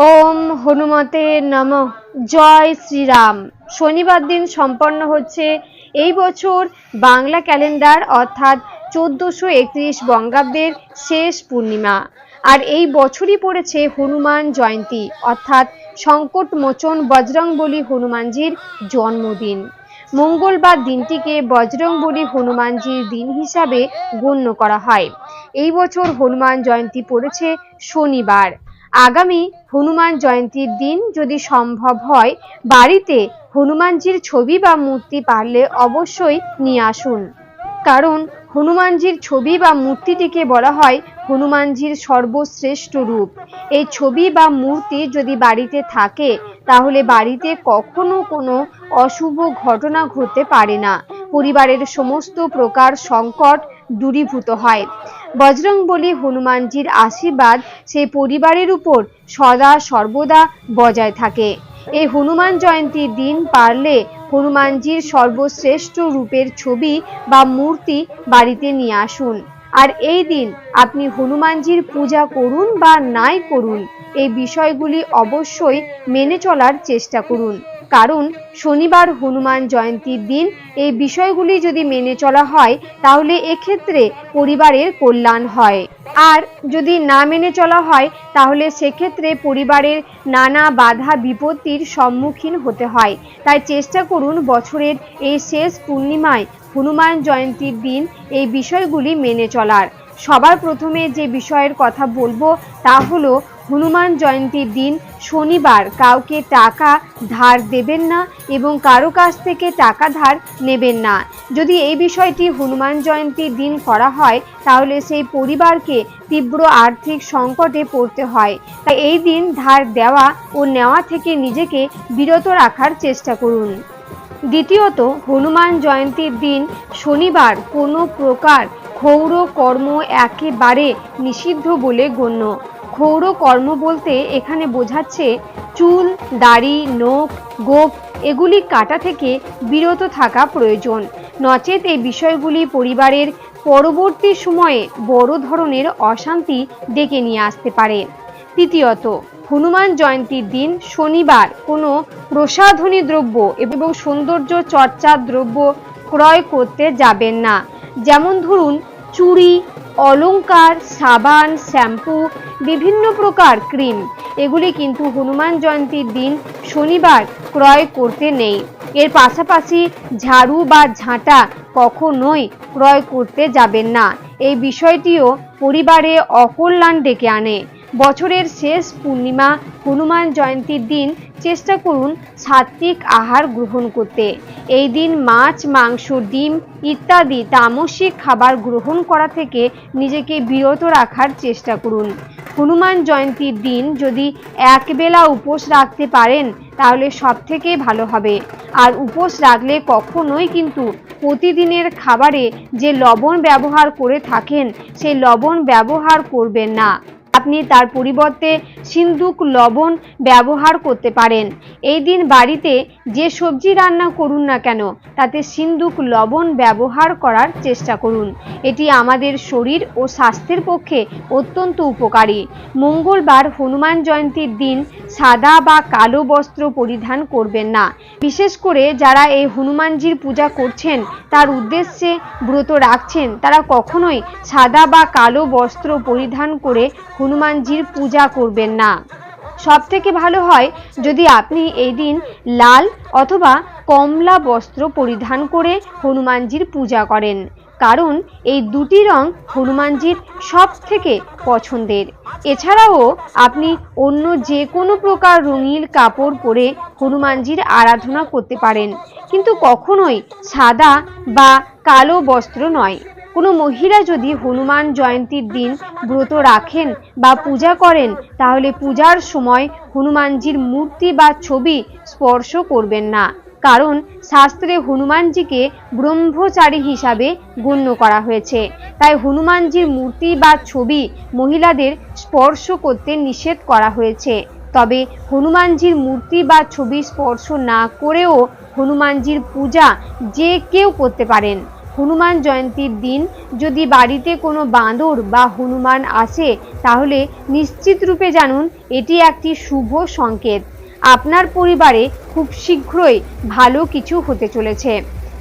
ওম হনুমতে নম। জয় শ্রীরাম। শনিবার দিন সম্পন্ন হচ্ছে এই বছর বাংলা ক্যালেন্ডার, অর্থাৎ চোদ্দশো একত্রিশ বঙ্গাব্দের শেষ পূর্ণিমা। আর এই বছরই পড়েছে হনুমান জয়ন্তী, অর্থাৎ সংকট মোচন বজরংবলী হনুমানজির জন্মদিন। মঙ্গলবার দিনটিকে বজরংবলী হনুমানজির দিন হিসাবে গণ্য করা হয়। এই বছর হনুমান জয়ন্তী পড়েছে শনিবার। আগামী হনুমান জয়ন্তীর দিন যদি সম্ভব হয়, বাড়িতে হনুমানজির ছবি বা মূর্তি পারলে অবশ্যই নিয়ে আসুন। কারণ হনুমানজির ছবি বা মূর্তিটিকে বলা হয় হনুমানজির সর্বশ্রেষ্ঠ রূপ। এই ছবি বা মূর্তি যদি বাড়িতে থাকে, তাহলে বাড়িতে কখনো কোনো অশুভ ঘটনা ঘটতে পারে না। পরিবারের সমস্ত প্রকার সংকট দূরীভূত হয়। বজরংবলী হনুমানজির আশীর্বাদ সেই পরিবারের উপর সদা সর্বদা বজায় থাকে। এই হনুমান জয়ন্তীর দিন পারলে হনুমানজির সর্বশ্রেষ্ঠ রূপের ছবি বা মূর্তি বাড়িতে নিয়ে আসুন। আর এই দিন আপনি হনুমানজির পূজা করুন বা নাই করুন, এই বিষয়গুলি অবশ্যই মেনে চলার চেষ্টা করুন। কারণ শনিবার হনুমান জয়ন্তীর দিন। এই বিষয়গুলি যদি মেনে চলা হয়, তাহলে এক্ষেত্রে পরিবারের কল্যাণ হয়। আর যদি না মেনে চলা হয়, তাহলে সেক্ষেত্রে পরিবারের নানা বাধা বিপত্তির সম্মুখীন হতে হয়। তাই চেষ্টা করুন বছরের এই শেষ পূর্ণিমায় হনুমান জয়ন্তীর দিন এই বিষয়গুলি মেনে চলার। সবার প্রথমে যে বিষয়ের কথা বলব, তা হলো হনুমান জয়ন্তীর দিন শনিবার কাউকে টাকা ধার দেবেন না এবং কারও কাছ থেকে টাকা ধার নেবেন না। যদি এই বিষয়টি হনুমান জয়ন্তীর দিন করা হয়, তাহলে সেই পরিবারকে তীব্র আর্থিক সংকটে পড়তে হয়। তাই এই দিন ধার দেওয়া ও নেওয়া থেকে নিজেকে বিরত রাখার চেষ্টা করুন। দ্বিতীয়ত, হনুমান জয়ন্তীর দিন শনিবার কোনো প্রকার ক্ষৌর কর্ম একেবারে নিষিদ্ধ বলে গণ্য। ক্ষৌর কর্ম বলতে এখানে বোঝাচ্ছে চুল, দাড়ি, নখ, গোপ, এগুলি কাটা থেকে বিরত থাকা প্রয়োজন। নচেত এই বিষয়গুলি পরিবারের পরবর্তী সময়ে বড় ধরনের অশান্তি ডেকে নিয়ে আসতে পারে। তৃতীয়ত, হনুমান জয়ন্তীর দিন শনিবার কোনো প্রসাধনী দ্রব্য এবং সৌন্দর্য চর্চার দ্রব্য ক্রয় করতে যাবেন না। যেমন ধরুন চুড়ি, অলংকার, সাবান, শ্যাম্পু, বিভিন্ন প্রকার ক্রিম। এগুলি কিন্তু হনুমান জয়ন্তীর দিন শনিবার ক্রয় করতে নেই। এর পাশাপাশি ঝাড়ু বা ঝাঁটা কখনোই ক্রয় করতে যাবেন না। এই বিষয়টিও পরিবারে অকল্যাণ ডেকে আনে। বছরের শেষ পূর্ণিমা হনুমান জয়ন্তীর দিন চেষ্টা করুন সাত্ত্বিক আহার গ্রহণ করতে। এই দিন মাছ, মাংস, ডিম ইত্যাদি তামসিক খাবার গ্রহণ করা থেকে নিজেকে বিরত রাখার চেষ্টা করুন। হনুমান জয়ন্তীর দিন যদি একবেলা উপোস রাখতে পারেন, তাহলে সব থেকে ভালো হবে। আর উপোস রাখলে কখনোই কিন্তু প্রতিদিনের খাবারে যে লবণ ব্যবহার করে থাকেন সেই লবণ ব্যবহার করবেন না। আপনি তার পরিবর্তে সিন্দুক লবণ ব্যবহার করতে পারেন। এই দিন বাড়িতে যে সবজি রান্না করুন না কেন, তাতে সিন্দুক লবণ ব্যবহার করার চেষ্টা করুন। এটি আমাদের শরীর ও স্বাস্থ্যের পক্ষে অত্যন্ত উপকারী। মঙ্গলবার হনুমান জয়ন্তীর দিন সাদা বা কালো বস্ত্র পরিধান করবেন না। বিশেষ করে যারা এই হনুমানজির পূজা করছেন, তার উদ্দেশ্যে ব্রত রাখছেন, তারা কখনোই সাদা বা কালো বস্ত্র পরিধান করে হনুমানজির পূজা করবেন না। সব থেকে ভালো হয় যদি আপনি এই দিন লাল অথবা কমলা বস্ত্র পরিধান করে হনুমানজির পূজা করেন। কারণ এই দুটি রং হনুমানজির সব থেকে পছন্দের। এছাড়াও আপনি অন্য যে কোনো প্রকার রঙিন কাপড় পরে হনুমানজির আরাধনা করতে পারেন। কিন্তু কখনোই সাদা বা কালো বস্ত্র নয়। কোনো মহিলা যদি হনুমান জয়ন্তীর দিন ব্রত রাখেন বা পূজা করেন, তাহলে পূজার সময় হনুমানজির মূর্তি বা ছবি স্পর্শ করবেন না। কারণ শাস্ত্রে হনুমানজিকে ব্রহ্মচারী হিসাবে গণ্য করা হয়েছে। তাই হনুমানজির মূর্তি বা ছবি মহিলাদের স্পর্শ করতে নিষেধ করা হয়েছে। তবে হনুমানজির মূর্তি বা ছবি স্পর্শ না করেও হনুমানজির পূজা যে কেউ করতে পারেন। হনুমান জয়ন্তীর দিন যদি বাড়িতে কোনো বাঁদর বা হনুমান আসে, তাহলে নিশ্চিত রূপে জানুন এটি একটি শুভ সংকেত। আপনার পরিবারে খুব শীঘ্রই ভালো কিছু হতে চলেছে।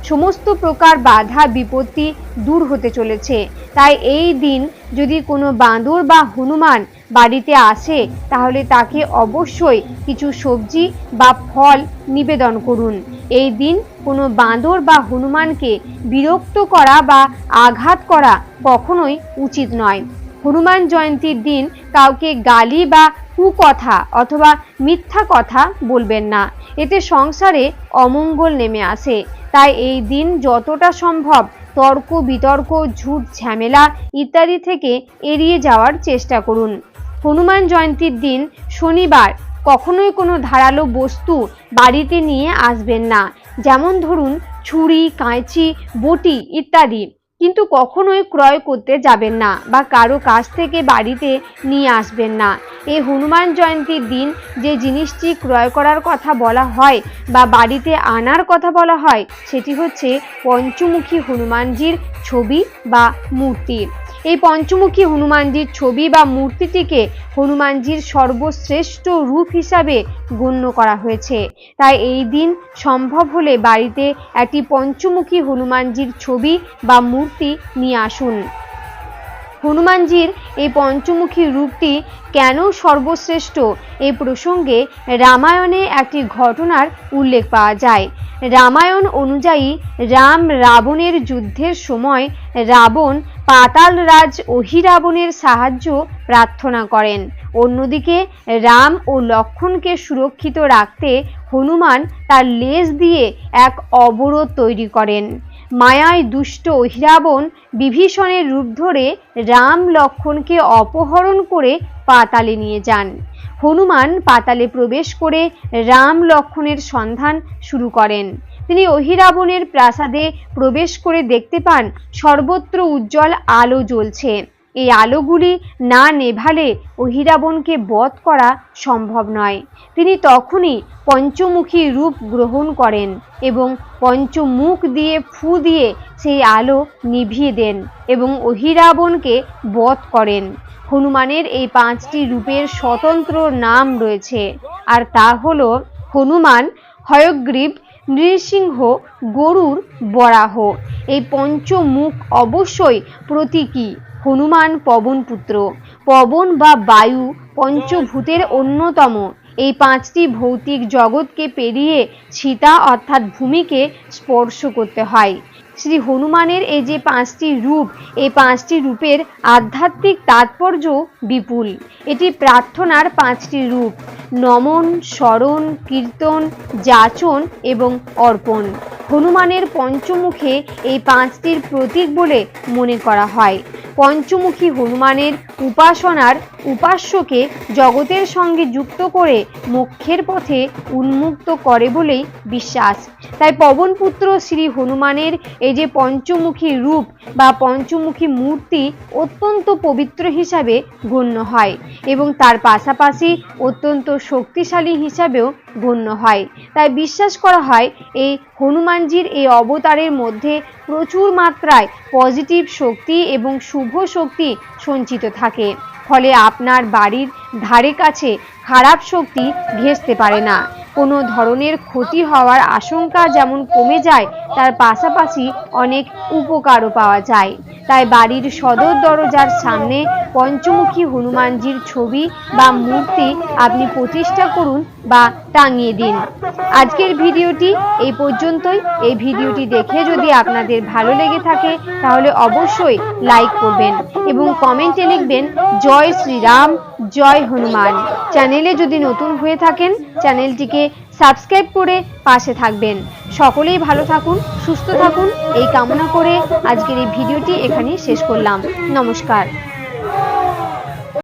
সমস্ত প্রকার বাধা, বিপত্তি দূর হতে চলেছে। তাই এই দিন যদি কোনো বাঁদর বা হনুমান বাড়িতে আসে তাহলে তাকে অবশ্যই কিছু সবজি বা ফল নিবেদন করুন। এই দিন কোনো বাঁদর বা হনুমানকে বিরক্ত করা বা আঘাত করা কখনোই উচিত নয়। হনুমান জয়ন্তীর দিন কাউকে গালি বা কুকথা অথবা মিথ্যা কথা বলবেন না। এতে সংসারে অমঙ্গল নেমে আসে। তাই এই দিন যতটা সম্ভব তর্ক বিতর্ক, ঝুট ঝামেলা ইত্যাদি থেকে এড়িয়ে যাওয়ার চেষ্টা করুন। হনুমান জয়ন্তীর দিন শনিবার কখনোই কোনো ধারালো বস্তু বাড়িতে নিয়ে আসবেন না। যেমন ধরুন, ছুরি, কাঁচি, বটি ইত্যাদি। কিন্তু কখনোই ক্রয় করতে যাবেন না বা কারও কাছ থেকে বাড়িতে নিয়ে আসবেন না। এই হনুমান জয়ন্তীর দিন যে জিনিসটি ক্রয় করার কথা বলা হয় বা বাড়িতে আনার কথা বলা হয়, সেটি হচ্ছে পঞ্চমুখী হনুমানজির ছবি বা মূর্তি। এই পঞ্চমুখী হনুমানজির ছবি বা মূর্তিটিকে হনুমানজির সর্বশ্রেষ্ঠ রূপ হিসাবে গণ্য করা হয়েছে। তাই এই দিন সম্ভব হলে বাড়িতে একটি পঞ্চমুখী হনুমানজির ছবি বা মূর্তি নিয়ে আসুন। হনুমানজির এই পঞ্চমুখী রূপটি কেন সর্বশ্রেষ্ঠ? এই প্রসঙ্গে রামায়ণে একটি ঘটনার উল্লেখ পাওয়া যায়। রামায়ণ অনুযায়ী রাম রাবণের যুদ্ধের সময় রাবণ পাতাল রাজ অহিরাবণের সাহায্য প্রার্থনা করেন। অন্যদিকে রাম ও লক্ষণকে সুরক্ষিত রাখতে হনুমান তার লেজ দিয়ে এক অবরোধ তৈরি করেন। মায়ায় দুষ্ট অহিরাবণ বিভীষণের রূপ ধরে রাম লক্ষণকে অপহরণ করে পাতালে নিয়ে যান। হনুমান পাতালে প্রবেশ করে রাম লক্ষণের সন্ধান শুরু করেন। তিনি অহিরাবণের প্রাসাদে প্রবেশ করে দেখতে পান সর্বত্র উজ্জ্বল আলো জ্বলছে। এই আলোগুলি না নেভালে অহিরাবণকে বধ করা সম্ভব নয়। তিনি তখনই পঞ্চমুখী রূপ গ্রহণ করেন এবং পঞ্চমুখ দিয়ে ফু দিয়ে সেই আলো নিভিয়ে দেন এবং অহিরাবণকে বধ করেন। হনুমানের এই পাঁচটি রূপের স্বতন্ত্র নাম রয়েছে। আর তা হল হনুমান, হয়গ্রীব, নৃসিংহ গরুর বরাহ। এই পঞ্চমুখ অবশ্যই প্রতীকী। হনুমান পবনপুত্র পবন বা বায়ু পঞ্চভূতের অন্যতম। এই পাঁচটি ভৌতিক জগৎকে পেরিয়ে সীতা অর্থাৎ ভূমিকে স্পর্শ করতে হয়। শ্রী হনুমানের এই যে পাঁচটি রূপ, এই পাঁচটি রূপের আধ্যাত্মিক তাৎপর্য বিপুল। এটি প্রার্থনার পাঁচটি রূপ, নমন, স্মরণ, কীর্তন, যাচন এবং অর্পণ। হনুমানের পঞ্চমুখে এই পাঁচটির প্রতীক বলে মনে করা হয়। পঞ্চমুখী হনুমানের উপাসনার উপাস্যকে জগতের সঙ্গে যুক্ত করে মোক্ষের পথে উন্মুক্ত করে বলেই বিশ্বাস। তাই পবনপুত্র শ্রী হনুমানের এই যে পঞ্চমুখী রূপ বা পঞ্চমুখী মূর্তি অত্যন্ত পবিত্র হিসাবে গণ্য হয় এবং তার পাশাপাশি অত্যন্ত শক্তিশালী হিসাবেও গণ্য হয়। তাই বিশ্বাস করা হয়, এই হনুমানজির এই অবতারের মধ্যে প্রচুর মাত্রায় পজিটিভ শক্তি এবং শুভ শক্তি সঞ্চিত থাকে। ফলে আপনার বাড়ির ধারে কাছে খারাপ শক্তি ঘেঁষতে পারে না। কোনো ধরনের ক্ষতি হওয়ার আশঙ্কা যেমন কমে যায়, তার পাশাপাশি অনেক উপকারও পাওয়া যায়। তাই বাড়ির সদর দরজার সামনে পঞ্চমুখী হনুমানজির ছবি বা মূর্তি আপনি প্রতিষ্ঠা করুন বা টাঙিয়ে দিন। আজকের ভিডিওটি এই পর্যন্তই। এই ভিডিওটি দেখে যদি আপনাদের ভালো লেগে থাকে, তাহলে অবশ্যই লাইক করবেন। এবং কমেন্টে লিখবেন, জয় শ্রীরাম, জয় হনুমান। চ্যানেলে যদি নতুন হয়ে থাকেন, চ্যানেলটিকে সাবস্ক্রাইব করে পাশে থাকবেন। সকলেই ভালো থাকুন, সুস্থ থাকুন, এই কামনা করে আজকের এই ভিডিওটি এখানেই শেষ করলাম। নমস্কার।